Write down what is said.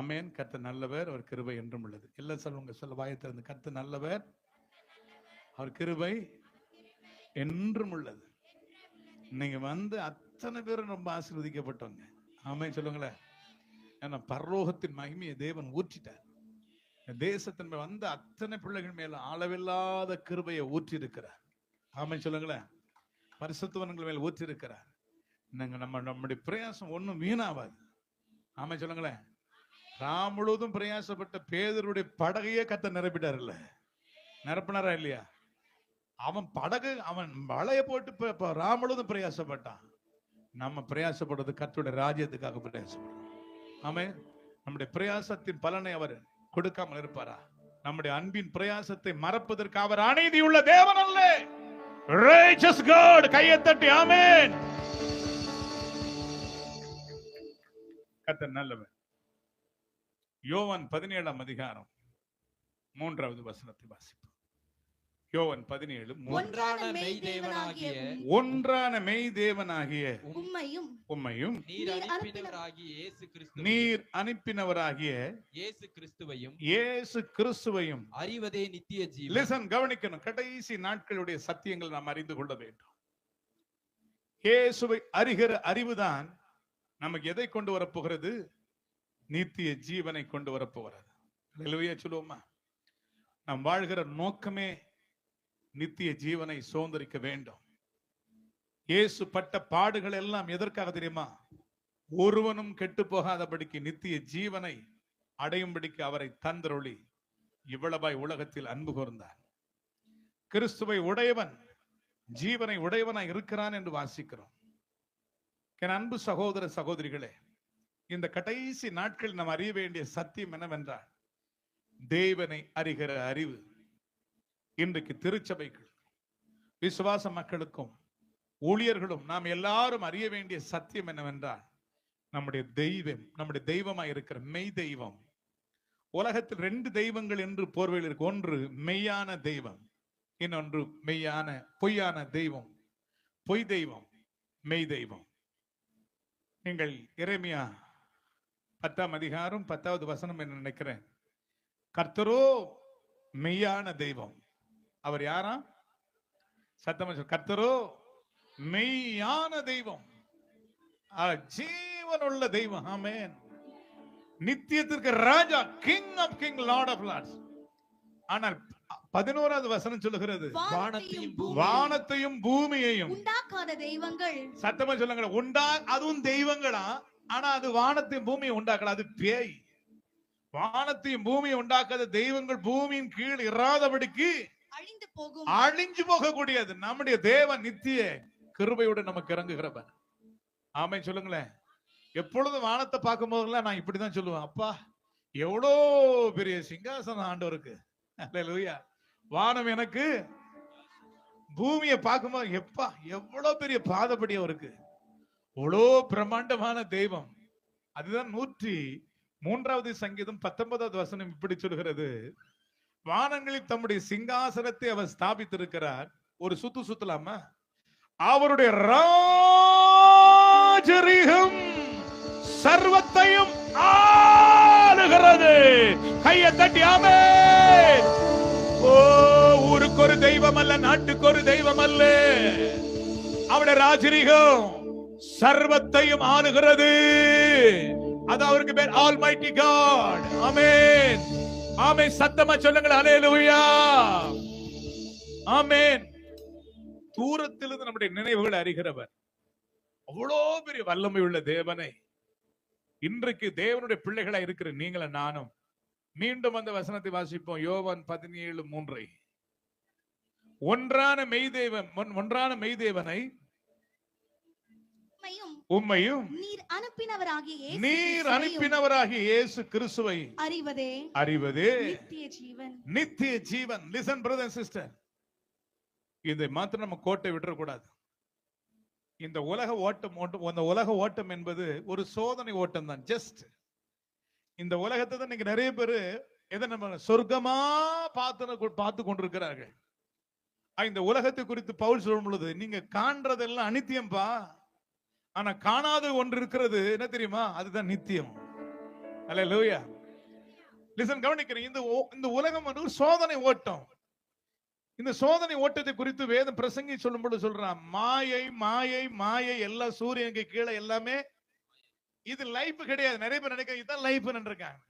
அமேன் கர்த்தர் நல்லவர் அவர் கிருபை என்றும் உள்ளது. இல்லை சொல்லுங்க சொல்ல வாயத்திலிருந்து கர்த்த நல்லவர் அவர் கிருபை என்றும் உள்ளது. நீங்க வந்து அத்தனை பேரும் ரொம்ப ஆசீர்வதிக்கப்பட்டவங்க. ஆமே சொல்லுங்களேன் ஏன்னா பரலோகத்தின் மகிமையை தேவன் ஊற்றிட்டார். தேசத்தின் மேல் வந்த அத்தனை பிள்ளைகள் மேல அளவில்லாத கிருபையை ஊற்றி இருக்கிறார் ஆமென் சொல்லுங்களேன் பரிசுத்தவன்கள் மேல் ஊற்றி இருக்கிறார் நாங்க நம்ம நம்முடைய பிரயாசம் ஒன்றும் வீணாவாது ஆமை சொல்லுங்களேன் ராம் முழுவதும் பிரயாசப்பட்ட பேதருடைய படகையே கத்த நிரப்பிட்டார்ல நிரப்பினாரா இல்லையா? அவன் படகு அவன் வலைய போட்டு இப்ப- ராம் முழுவதும் பிரயாசப்பட்டான். நம்ம பிரயாசப்படுறது கர்த்தருடைய ராஜ்யத்துக்காக பிரயாசப்படுறோம். ஆமே நம்முடைய பிரயாசத்தின் பலனை அவர் கொடுக்காமல் இருப்பாரா? நம்முடைய அன்பின் பிரயாசத்தை மறப்பதற்கு அவர் அநீதி உள்ள தேவன் அல்ல. Righteous God கையை தட்டி ஆமென். கர்த்தர் நல்லவன் யோவான் பதினேழாம் அதிகாரம் மூன்றாவது வசனத்தை வாசிப்போம். யோவான் பதினேழு. ஒன்றான மெய் தேவனாகிய ஒன்றான மெய் தேவனாகிய உம்மையும் உம்மையும் நீர் நீர் அனுப்பினவராகிய இயேசு கிறிஸ்து நீர் அனுப்பினவராகிய இயேசு கிறிஸ்துவையும் இயேசு கிறிஸ்துவையும் அறிவதே நித்திய ஜீவன். லிசன் கவனிக்கணும். கடைசி நாட்களுடைய சத்தியங்கள் நாம் அறிந்து கொள்ள வேண்டும். இயேசுவை அறிகிற அறிவுதான் நமக்கு எதை கொண்டு வரப்போகிறது? நித்திய ஜீவனை கொண்டு வரப்போகிறது. அல்லேலூயா சொல்லுவோமா? நாம் வாழ்கிற நோக்கமே நித்திய ஜீவனை சுதந்திரிக்க வேண்டும். இயேசு பட்ட பாடுகள் எல்லாம் எதற்காக தெரியுமா? ஒருவனும் கெட்டு போகாதபடிக்கு நித்திய ஜீவனை அடையும்படிக்கு அவரை தந்தருளி இவ்வளவாய் உலகத்தில் அன்பு கூர்ந்தார். கிறிஸ்துவை உடையவன் ஜீவனை உடையவனாய் இருக்கிறான் என்று வாசிக்கிறோம். என் அன்பு சகோதர சகோதரிகளே இந்த கடைசி நாட்கள் நாம் அறிய வேண்டிய சத்தியம் என்னவென்றால் தேவனை அறிகிற அறிவு இன்றைக்கு திருச்சபைகள் விசுவாச மக்களுக்கும் ஊழியர்களும் நாம் எல்லாரும் அறிய வேண்டிய சத்தியம் என்னவென்றால் நம்முடைய தெய்வம் நம்முடைய தெய்வமா இருக்கிற மெய் தெய்வம். உலகத்தில் ரெண்டு தெய்வங்கள் என்று போர்வையில் இருக்கு. ஒன்று மெய்யான தெய்வம் இன்னொன்று மெய்யான பொய்யான தெய்வம். பொய் தெய்வம் மெய் தெய்வம். நீங்கள் இறைமையா பத்தாம் அதிகாரம் பத்தாவது வசனம் என்று நினைக்கிறேன். கர்த்தரோ மெய்யான தெய்வம். அவர் யாரா? சத்தமா. கர்த்தரோ மெய்யான தெய்வம். ஆ, ஜீவனுள்ள தெய்வம். ஆமென். நித்தியத்திற்கு ராஜா king of king lord of lords ஆனால் பதினோராவது வசனம் சொல்லுகிறது. வானத்தையும் பூமியையும். வானத்தையும் பூமியையும். உண்டாக்காத தெய்வங்கள். சத்தமா சொல்லுங்க உண்டா அதுவும் தெய்வங்களா? ஆனா அது வானத்தையும் பூமியை உண்டாக்கல அது பேய். வானத்தையும் பூமியை உண்டாக்காத தெய்வங்கள் பூமியின் கீழ் இராதபடிக்கு அழிந்து போகும். அழிஞ்சு போகக்கூடியது. நம்முடைய தேவன் நித்திய கிருபையோடு நமக்கு இறங்குகிறவன். ஆமை சொல்லுங்களேன். எப்பொழுதும் வானத்தை பார்க்கும் போதெல்லாம் நான் இப்படிதான் சொல்லுவேன். அப்பா எவ்வளோ பெரிய சிங்காசனம் ஆண்டவருக்கு. அல்லேலூயா வானம் எனக்கு பூமியை பார்க்கும்போது எப்பா எவ்வளவு பெரிய பாதப்படி அவருக்கு. அவ்வளோ பிரம்மாண்டமான தெய்வம். அதுதான் நூற்றி மூன்றாவது சங்கீதம் பத்தொன்பதாவது வசனம் இப்படி சொல்கிறது. வானங்களில் தம்முடைய சிங்காசனத்தை அவர் ஸ்தாபித்திருக்கிறார். ஒரு சுத்து சுத்தலாமா? அவருடைய ராஜரீகம் சர்வத்தையும் ஆளுகிறது. கையை தட்டி ஓ ஊருக்கு ஒரு தெய்வம் அல்ல நாட்டுக்கு ஒரு தெய்வம் அல்ல அவருடைய ராஜரீகம் சர்வத்தையும் ஆளுகிறது. அது அவருக்கு பேர் almighty god amen amen சத்தமா சொல்லுங்கள். ஹalleluya ஆமேன் தூரத்திலிருந்து நம்முடைய நினைவுகளை அறிகிறவர். அவ்வளோ பெரிய வல்லமை உள்ள தேவனை. இன்றைக்கு தேவனுடைய பிள்ளைகளா இருக்கிற நீங்கள நானும் மீண்டும் அந்த வசனத்தை வாசிப்போம். யோவான் பதினேழு மூன்றை. ஒன்றான மெய்தேவன் ஒன்- ஒன்றான மெய்தேவனை உம்மையும் நீர் அனுப்பினவராகிய நீர் அனுப்பினவராகிய இயேசு கிறிஸ்துவை அறிவதே அறிவதே. நித்திய ஜீவன். நித்திய ஜீவன். லிசன் பிரதர் சிஸ்டர் இதை மாத்திரம் நம்ம கோட்டை விட்டுறக்கூடாது இந்த உலக ஓட்டம் ஓட்டம் இந்த உலக ஓட்டம் என்பது ஒரு சோதனை ஓட்டம் தான் ஜஸ்ட் இந்த உலகத்தை தான் நீங்க நிறைய பேரு எதை நம்ம சொர்க்கமா பார்த்து பார்த்து கொண்டிருக்கிறார்கள். இந்த உலகத்தை குறித்து பவுல் சொல்லும் பொழுது நீங்க காண்றதெல்லாம் அனித்தியம்பா ஆனா காணாத ஒன்று இருக்கிறது என்ன தெரியுமா? அதுதான் நித்தியம். அல்ல லூயா லிசன் கவனிக்கிறேன். இந்த இந்த உலகம் வந்து ஒரு சோதனை ஓட்டம். இந்த சோதனை ஓட்டத்தை குறித்து வேதம் பிரசங்கி சொல்லும்போது சொல்றான் மாயை மாயை மாயை எல்லா சூரியனுக்கு கீழே எல்லாமே இது லைஃப் கிடையாது. நிறைய பேர் நினைக்கிறாங்க இதுதான் லைஃப் இருக்காங்க